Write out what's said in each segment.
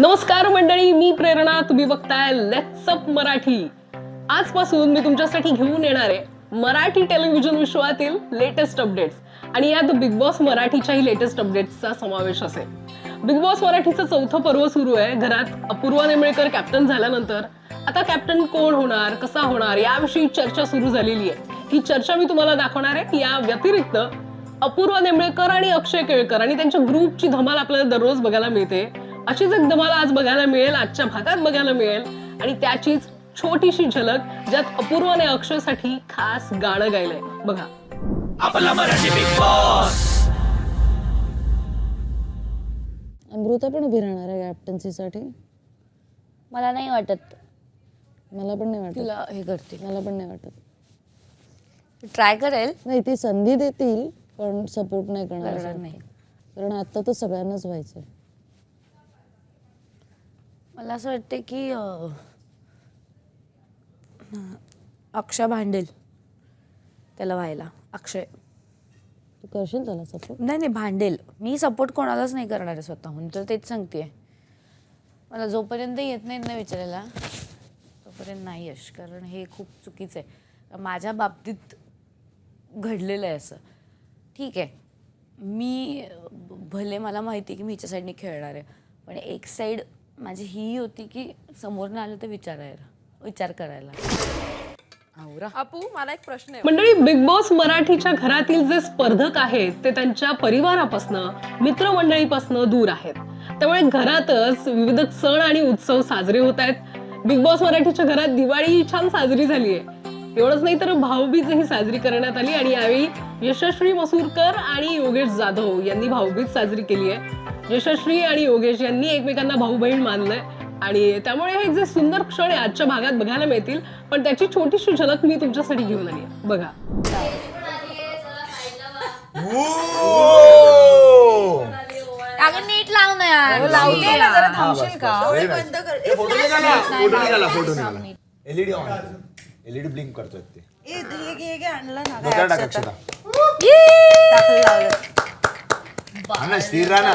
नमस्कार मंडळी मी प्रेरणा. तुम्ही बघताय लेट्स अप मराठी. आजपासून मी तुमच्यासाठी घेऊन येणार आहे मराठी टेलिव्हिजन विश्वातील लेटेस्ट अपडेट्स आणि यात बिग बॉस मराठीच्याही लेटेस्ट अपडेट्सचा समावेश असेल. बिग बॉस मराठीचं चौथं पर्व सुरू आहे. घरात अपूर्वा नेमळेकर कॅप्टन झाल्यानंतर आता कॅप्टन कोण होणार कसा होणार याविषयी चर्चा सुरू झालेली आहे. ही चर्चा मी तुम्हाला दाखवणार आहे. या व्यतिरिक्त अपूर्वा नेमळेकर आणि अक्षय केळकर आणि त्यांच्या ग्रुपची धमाल आपल्याला दररोज बघायला मिळते. अशीच एक धमाल आज बघायला मिळेल आजच्या भागात बघायला मिळेल. आणि त्याचीच छोटीशी झलक ज्यात अपूर्वाने अक्षयसाठी खास गाणं गायलंय. बघा. आपला मराठी बिग बॉस अमृता पण उभी राहणार आहे कॅप्टन्सीसाठी मला नाही वाटत. मला पण नाही वाटत. तिला हे करते मला पण नाही वाटत. ट्राय करेल. नाही ती संधी देतील पण सपोर्ट नाही करणार करणार. नाही. कारण आता तर सगळ्यांनाच व्हायचंय. मला असं वाटते की अक्षय भांडेल त्याला व्हायला. अक्षय. तू करशील त्याला सपोर्ट नाही नाही भांडेल. मी सपोर्ट कोणालाच नाही करणार आहे स्वतःहून तर तेच सांगते मला जोपर्यंत येत नाहीत ना विचारायला तोपर्यंत नाही यश कारण हे खूप चुकीचं आहे. माझ्या बाबतीत घडलेलं आहे असं. ठीक आहे. मी भले मला माहिती आहे की मी हिच्या साईडने खेळणार आहे पण एक साईड माझी ही होती की समोरनं आलं तर विचारायला विचार करायला. अपू मला एक प्रश्न आहे. मंडळी बिग बॉस मराठीच्या घरातील जे स्पर्धक आहेत ते त्यांच्या परिवारापासनं मित्रमंडळीपासनं दूर आहेत. त्यामुळे घरातच विविध सण आणि उत्सव साजरे होत आहेत. बिग बॉस मराठीच्या घरात दिवाळी छान साजरी झाली आहे एवढंच नाही तर भाऊबीजही साजरी करण्यात आली आणि यावेळी यशस्वी मसूरकर आणि योगेश जाधव यांनी भाऊबीज साजरी केली आहे यशस्वी आणि योगेश यांनी एकमेकांना भाऊ बहीण मानलंय. आणि त्यामुळे हे जे सुंदर क्षण आहे आजच्या भागात बघायला मिळतील. पण त्याची छोटीशी झलक मी तुमच्यासाठी घेऊन आली आहे. बघा. अगं नीट लाव ना यार. लावते ना जरा थांबशील का? फोटो निघाला फोटो निघाला फोटो निघाला. एलईडी ऑन एलईडी ब्लिंक करतोय ते. ए, घे, घे, घे, आणलं ना. डोक्याला टाक अक्षता टाकलं लावलं. हा ना स्थिर राहा ना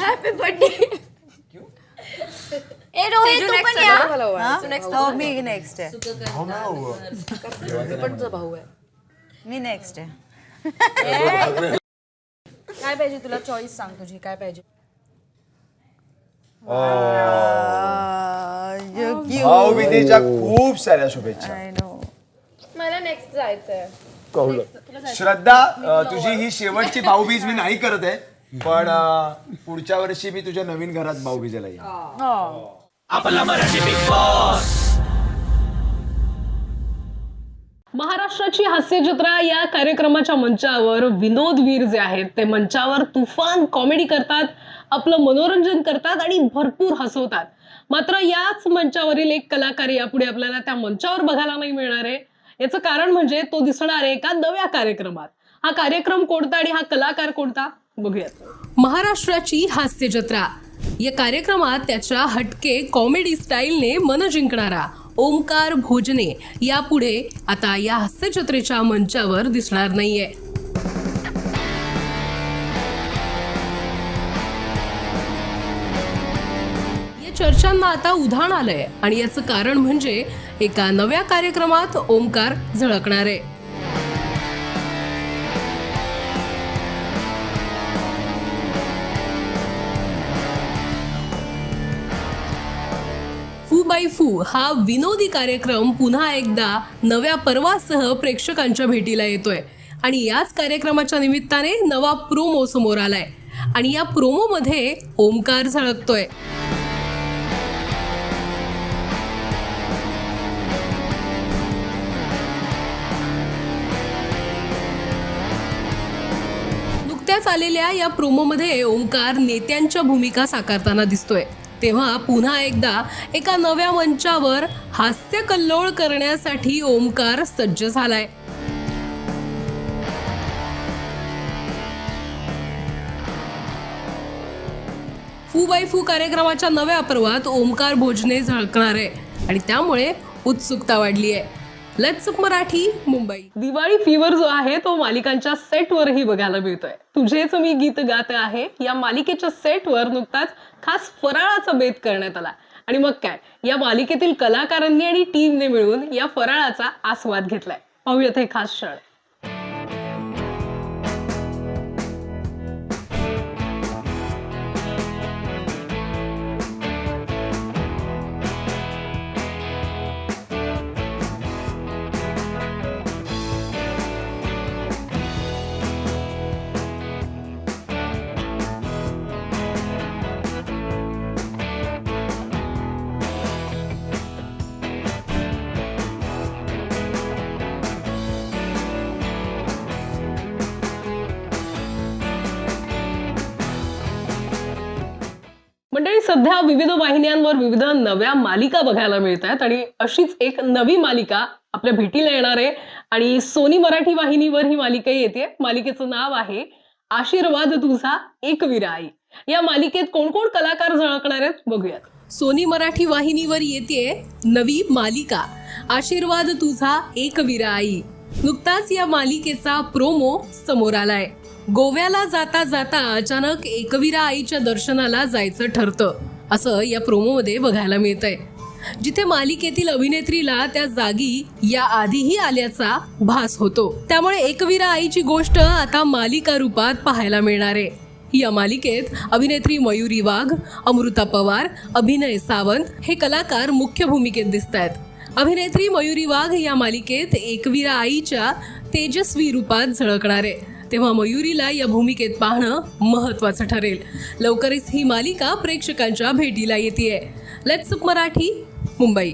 हॅपी बर्थडे ए रोहित तू पण या हा? मी नेक्स्ट आहे हो ना, हो. मी नेक्स्ट आहे काय पाहिजे तुला चॉईस सांग तुझी काय पाहिजे भाऊबीजेच्या खूप साऱ्या शुभेच्छा. आय नो मला नेक्स्ट जायचंय. श्रद्धा अ, तुझी ही शेवटची भाऊबीज मी नाही करत आहे पण अ, पुढच्या वर्षी मी तुझ्या नवीन घरात भाऊबीजेला येईन. आपला मराठी बिग बॉस महाराष्ट्राची हास्य जत्रा या कार्यक्रमाच्या मंचावर विनोदवीर जे आहेत ते मंचावर तुफान कॉमेडी करतात आपलं मनोरंजन करतात आणि भरपूर हसवतात. मात्र याच मंचावरील एक कलाकार यापुढे आपल्याला त्या मंचावर बघायला नाही मिळणार आहे. याचं कारण म्हणजे तो दिसणार आहे एका नव्या कार्यक्रमात. हा कार्यक्रम कोणता आणि हा कलाकार कोणता? बघूयात. महाराष्ट्राची हास्य जत्रा. या कार्यक्रमात त्याच्या हटके कॉमेडी स्टाईलने मन जिंकणारा ओमकार भोजने यापुढे आता या हास्य जत्रेच्या मंचावर दिसणार नाहीये. या चर्चांना आता उधाण आलंय आणि याचं कारण म्हणजे एका नव्या कार्यक्रमात ओमकार झळकणार. आहे फू बाय फू हा विनोदी कार्यक्रम पुन्हा एकदा नव्या पर्वासह प्रेक्षकांच्या भेटीला येतोय. आणि याच कार्यक्रमाच्या निमित्ताने नवा प्रोमो समोर आलाय. आणि या प्रोमोमध्ये ओमकार झळकतोय. नुकत्याच आलेल्या या प्रोमोमध्ये ओमकार नेत्यांच्या भूमिका साकारताना दिसतोय. तेव्हा पुन्हा एकदा एका नव्या मंचावर हास्य कल्लोळ करण्यासाठी ओमकार सज्ज झालाय. फू बाय फू कार्यक्रमाच्या नव्या पर्वात ओमकार भोजने झळकणार आहे आणि त्यामुळे उत्सुकता वाढली आहे let's up Marathi Mumbai. Diwali fever जो आहे तो मालिकांच्या सेटवरही बघायला मिळतोय. तुझेच मी गीत गात आहे या मालिकेच्या सेटवर नुकताच खास फराळाचा बेत करण्यात आला. आणि मग काय या मालिकेतील कलाकारांनी आणि टीमने मिळून या फराळाचा आस्वाद घेतलाय. पाहूयात हे खास क्षण. सध्या विविध वाहिन्यांवर विविध नव्या मालिका बघायला मिळत आहेत आणि अशीच एक नवी मालिका आपल्या भेटीला येणार आहे. आणि सोनी मराठी वाहिनीवर ही मालिका येते. मालिकेचं नाव आहे आशीर्वाद तुझा एक आई या मालिकेत कोण कोण कलाकार झळकणार आहेत बघूयात. सोनी मराठी वाहिनीवर येते नवी मालिका आशीर्वाद तुझा एक आई नुकताच या मालिकेचा प्रोमो समोर आलाय. गोव्याला जाता जाता अचानक एकवीरा आईच्या दर्शनाला जायचं ठरतं असं या प्रोमोमध्ये बघायला मिळतंय. जिथे मालिकेतील अभिनेत्रीला त्या जागी या आधीही आल्याचा भास होतो. त्यामुळे एकवीरा आईची गोष्ट आता मालिका रूपात पाहायला मिळणार आहे. या मालिकेत अभिनेत्री मयुरी वाघ अमृता पवार अभिनय सावंत हे कलाकार मुख्य भूमिकेत दिसत आहेत अभिनेत्री मयुरी वाघ या मालिकेत एकवीरा आईच्या तेजस्वी रूपात झळकणार आहे. तेव्हा मयुरीला या भूमिकेत पाहणं महत्वाचं ठरेल. लवकरच ही मालिका प्रेक्षकांच्या भेटीला येते लेट्स मराठी मुंबई